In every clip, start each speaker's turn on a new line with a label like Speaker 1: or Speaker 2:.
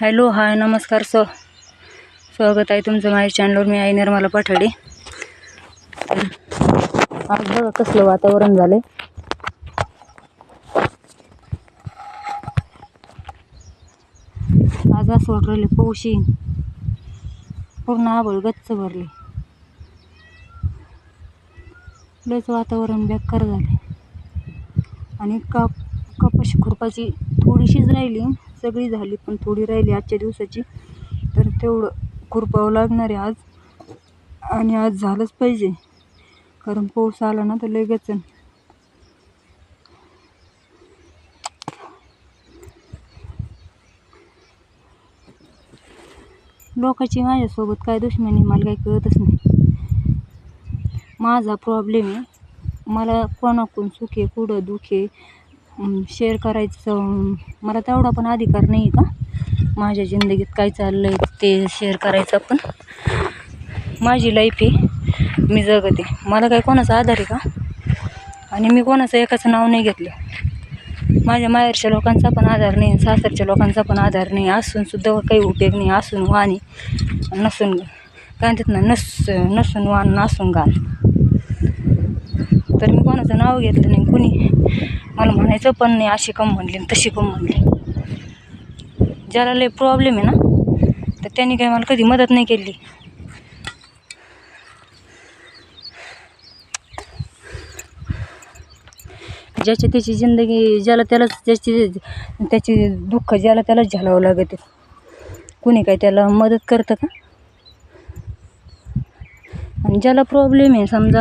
Speaker 1: Hello hi नमस्कार स स्वागत आहे तुमचं माझ्या चॅनलवर मी आई निर्मला पाठाडे. आज बघा कसलं वातावरण झालंय. आज असं वाटू राहिले पाऊस येईन पूर्ण आबळ गच्च भरले. लच वातावरण बेकार झाले आणि काप कपाशी खुरपाची थोडीशीच राहिली. सगळी झाली पण थोडी राहिली आजच्या दिवसाची. तर तेवढं खुरपावं लागणार आहे आज. आणि आज झालंच पाहिजे. कारण पाऊस आला ना तर लगेच लोकांची माझ्यासोबत काय दुश्मनी मला काही कळतच नाही. माझा प्रॉब्लेम आहे मला कोणाकडून सुखे कुठं दुखे शेअर करायचं मला तेवढा पण अधिकार नाही आहे का? माझ्या जिंदगीत काय चाललं आहे ते शेअर करायचं पण माझी लाईफ आहे मी जगते. मला काय कोणाचा आधार आहे का? आणि मी कोणाचं एकाचं नाव नाही घेतलं. माझ्या माहेरच्या लोकांचा पण आधार नाही सासरच्या लोकांचा पण आधार नाही असूनसुद्धा काही उपयोग नाही असून वाणी नसून काय म्हणतात ना नस नसून वाण नसून गाण तर मी कोणाचं नाव घेतलं नाही कुणी? मला म्हणायचं पण नाही अशी कम म्हणली तशी कम म्हणली. ज्याला लय प्रॉब्लेम आहे ना तर त्यांनी काही मला कधी मदत नाही केली. ज्याची त्याची जिंदगी ज्याला त्यालाच ज्याची त्याची दुःख ज्याला त्यालाच झेलावं लागते कुणी काय त्याला मदत करतं का? आणि ज्याला प्रॉब्लेम आहे समजा.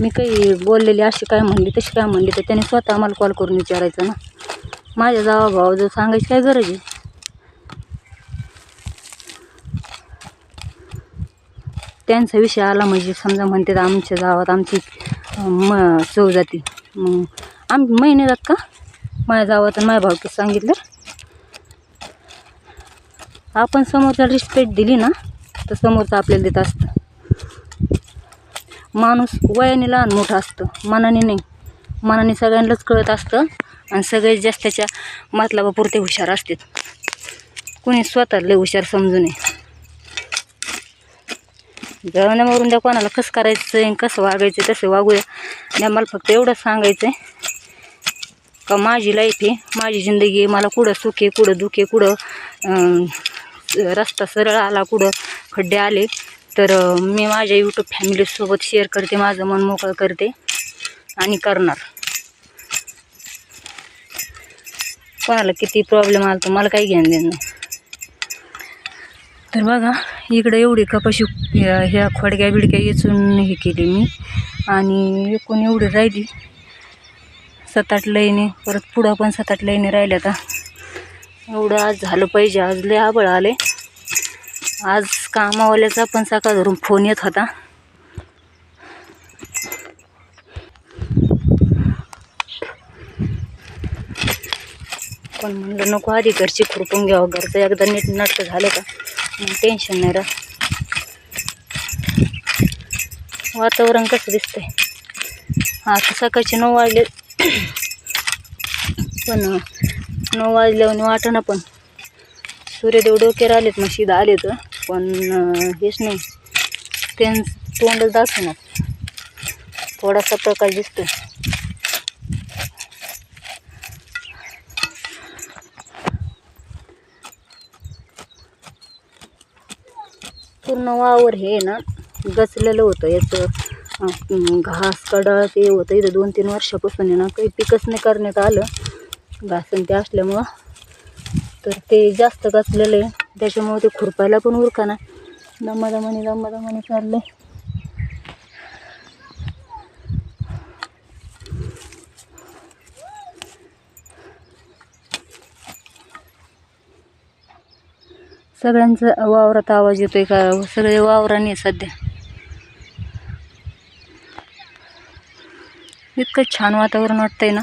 Speaker 1: मी काही बोललेली अशी काय म्हणली तशी काय म्हणली तर त्याने स्वतः आम्हाला कॉल करून विचारायचं ना. माझ्या जावा भाऊ जर सांगायची काय गरज आहे? त्यांचा विषय आला म्हणजे समजा म्हणते आमच्या गावात आमची म चव जाती. मग आम महिने जात का? माझ्या गावात आणि माझ्या भावकीत सांगितलं. आपण समोरच्याला रिस्पेक्ट दिली ना तर समोरचं आपल्याला देत असतं. माणूस वयाने लहान मोठं असतं. मनाने नाही. मनाने सगळ्यांनाच कळत असतं आणि सगळे जास्त त्याच्या मतलबापुरते हुशार असतात. कुणी स्वतः लय हुशार समजू नये. जळण्यावरून द्या कोणाला कसं करायचं आहे कसं वागायचं तसं वागूया. द्या मला फक्त एवढंच सांगायचं आहे का माझी लाईफ आहे माझी जिंदगी आहे मला कुठं सुखे कुठं दुखे कुठं रस्ता सरळ आला कुठं खड्डे आले तर मी माझ्या यूट्यूब फॅमिलीसोबत शेअर करते माझं मन मोकळं करते आणि करणार. कोणाला किती प्रॉब्लेम आला तर मला काही घेणं देणं नाही. तर बघा इकडं एवढी कपाशी ह्या ह्या खोडक्या बिडक्या येचून हे केली मी आणि एकूण एवढी राहिली. सात आठ परत पुढं पण सात आठ लाईने राहिल्या आता. एवढं आज झालं पाहिजे आज लय आबळ आले आज कामावाल्याचा पण सकाळ धरून फोन येत होता. पण म्हणलं नको आधी घरची खुरपून घ्यावं. घरचं एकदा नीट नट झालं का मग टेन्शन नाही राहत. वातावरण कसं दिसतंय? आता सकाळचे नऊ वाजले. पण नऊ वाजल्यावर वाटणं पण. सूर्यदेव डोक्यावर आलेत मग शिदा आलेत. पण हेच नाही. त्यां तोंडच दाखवणार थोडासा प्रकार दिसतोय. पूर्ण वावर हे ना गचलेलं होतं. याचं घास कडा ते होतं. इथं दोन तीन वर्षापासून आहे ना काही पिकच नाही करण्यात आलं. घासन ते असल्यामुळं. तर ते जास्त गचलेलं आहे. त्याच्यामुळे ते खुरपायला पण उरका ना दमादमाने दमादमाने चाललं आहे सगळ्यांचा वावरात आवाज येतोय का? सगळे वावराने आहे सध्या. इतकं छान वातावरण वाटतंय ना?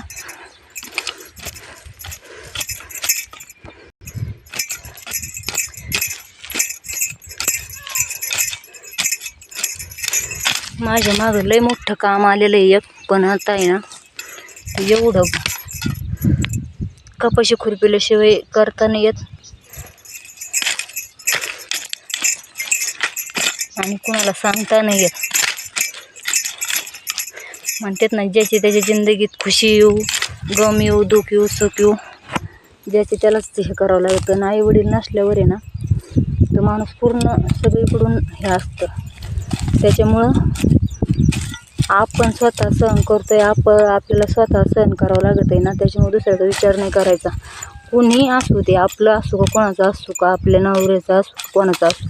Speaker 1: माझ्या मागं लय मोठं काम आलेलं आहे एक पण आता आहे ना एवढं कपाशी खुरपिल्याशिवाय करता नाही येत. आणि कुणाला सांगता नाही येत. म्हणतात ना ज्याची त्याच्या जिंदगीत खुशी येऊ गम येऊ दुख येऊ सुख येऊ ज्याचे त्यालाच हे करावं लागतं. आई वडील नसल्यावर आहे ना तर माणूस पूर्ण सगळीकडून हे असतं. त्याच्यामुळं आपण स्वतः सहन करतो आहे आप आपल्याला स्वतः सहन करावं लागत आहे ना त्याच्यामुळे दुसऱ्याचा विचार नाही करायचा. कुणी असू दे आपलं असू का कोणाचं असू का आपल्या नवऱ्याचं असू का कोणाचं असू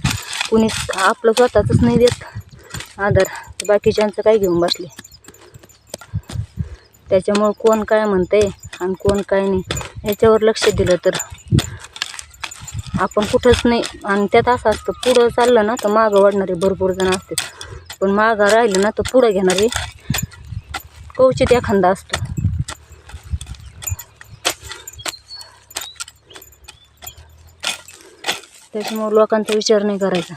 Speaker 1: कुणी आपलं स्वतःचंच नाही देत. आदर बाकीच्यांचं काय घेऊन बसले? त्याच्यामुळं कोण काय म्हणतंय आणि कोण काय नाही याच्यावर लक्ष दिलं तर आपण कुठंच नाही. आणि त्यात असं असतं पुढं चाललं ना तर मागं वाढणारे भरपूर जण असतात. पण मागं राहिलं ना तर पुढं घेणारे कवचित एखादा असतो. त्याच्यामुळे लोकांचा विचार नाही करायचा.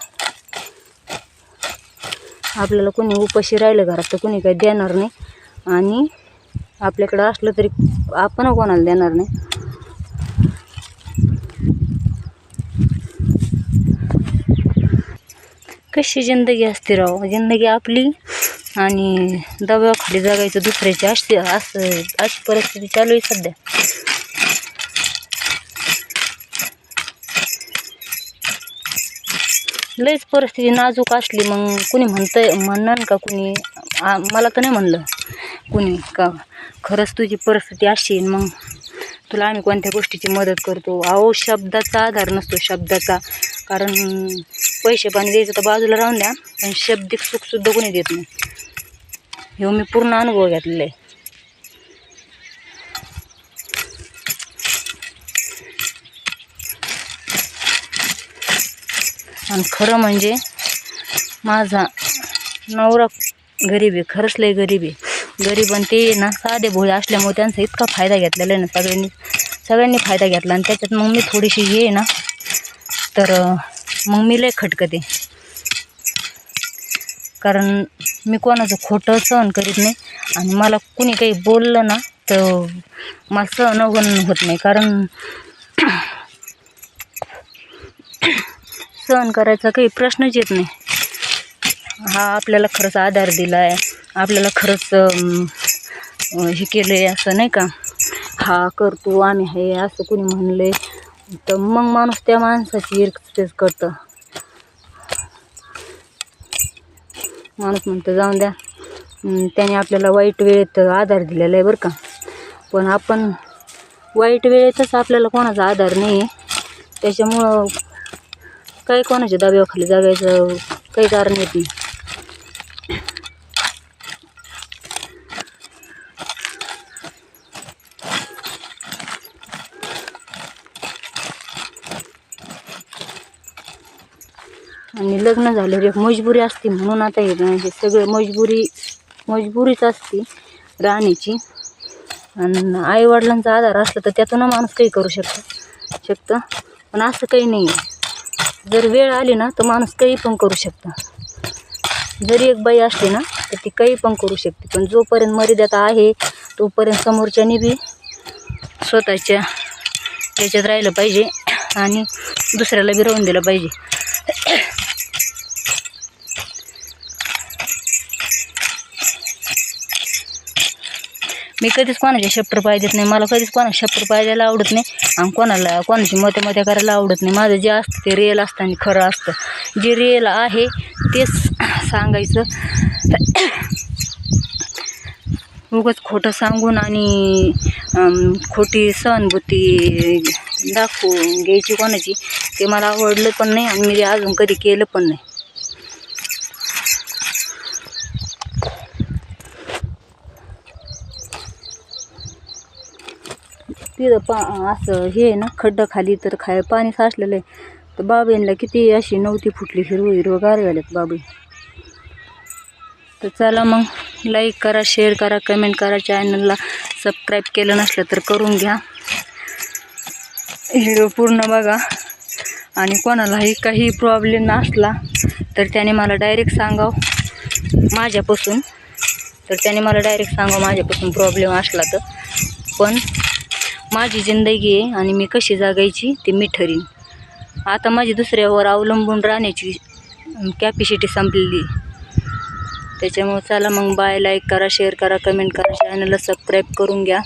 Speaker 1: आपल्याला कोणी उपाशी राहिलं घरात तर कोणी काही देणार नाही. आणि आपल्याकडं असलं तरी आपण कोणाला देणार नाही. कशी जिंदगी असते राव? जिंदगी आपली आणि दबावाखाली जगायचं दुसऱ्याची असते असं अशी परिस्थिती चालू आहे सध्या. लईच परिस्थिती नाजूक असली मग कुणी म्हणतंय म्हणणार का कुणी? मला तर नाही म्हणलं कुणी का? खरंच तुझी परिस्थिती अशी मग तुला आम्ही कोणत्या गोष्टीची मदत करतो? अहो शब्दाचा आधार नसतो शब्दाचा. कारण पैसे पाणी द्यायचं तर बाजूला राहून द्या पण शब्दिक सुखसुद्धा कोणी देत नाही. हे मी पूर्ण अनुभव घेतलेला आहे. आणि खरं म्हणजे माझा नवरा गरीब आहे खरंच लय गरीब आहे. गरीब आणि ते ना साधे भोळे असल्यामुळे त्यांचा इतका फायदा घेतलेला आहे ना सगळ्यांनी सगळ्यांनी फायदा घेतला आणि त्याच्यात मग मी थोडीशी हे ना तर मग मी लय खटकते. कारण मी कोणाचं खोटं सहन करीत नाही आणि मला कुणी काही बोललं ना तर मला सहन अवगण होत नाही. कारण सहन करायचा काही प्रश्नच येत नाही. हा आपल्याला खरंच आधार दिला आहे आपल्याला खरंच हे केलं आहे असं नाही का? हा करतो आम्ही हे असं कुणी म्हणलं आहे तर मग माणूस त्या माणसाची तेच करतं. माणूस म्हणतं जाऊन द्या. त्याने आपल्याला वाईट वेळेत आधार दिलेला आहे बरं का. पण आपण वाईट वेळेतच आपल्याला कोणाचा आधार नाही आहे. त्याच्यामुळं काही कोणाच्या दबावाखाली जगायचं काही कारण येत नाही. आणि लग्न झाल्यावर एक मजबुरी असते म्हणून आता हे म्हणजे सगळं मजबुरी मजबुरीच असते राहण्याची आणि आईवडिलांचा आधार असला तर त्यातून माणूस काही करू शकतं शकतं. पण असं काही नाही. आहे जर वेळ आली ना तर माणूस काही पण करू शकतं. जरी एक बाई असली ना तर ती काही पण करू शकते. पण जोपर्यंत मर्यादा आहे तोपर्यंत समोरच्यानी बी स्वतःच्या याच्यात राहिलं पाहिजे आणि दुसऱ्याला बी राहून दिलं पाहिजे. मी कधीच कोणाचे शप्टर पाहिजेत नाही. मला कधीच कोणा शप्टर पाहिजेला आवडत नाही आणि कोणाला कोणाची मते मते करायला आवडत नाही. माझं जे असतं ते रिअल असतं आणि खरं असतं. जे रिअल आहे तेच सांगायचं. उगाच खोटं सांगून आणि खोटी सहानुभूती दाखवून घ्यायची कोणाची ते मला आवडलं पण नाही आणि मी ते अजून कधी केलं पण नाही. तिथं पा असं हे आहे ना खड्डं खाली तर खाय पाणी साचलेलं आहे. तर बाबींला किती अशी नव्हती फुटली हिरवं हिरवं गार झालेत बाबी. तर चला मग लाईक करा शेअर करा कमेंट करा चॅनलला सबस्क्राईब केलं नसलं तर करून घ्या. व्हिडिओ पूर्ण बघा. आणि कोणालाही काही प्रॉब्लेम नसला तर त्याने मला डायरेक्ट सांगावं माझ्यापासून. तर त्याने मला डायरेक्ट सांगावं माझ्यापासून प्रॉब्लेम असला तर. पण माझी जिंदगी आहे आणि मी कशी जागायची ते मी ठरीन. आता माझी दुसऱ्यावर अवलंबून राहण्याची कॅपॅसिटी संपलेली त्याच्यामुळं चला मग बाय लाईक करा शेअर करा कमेंट करा चॅनलला सबस्क्राईब करून घ्या.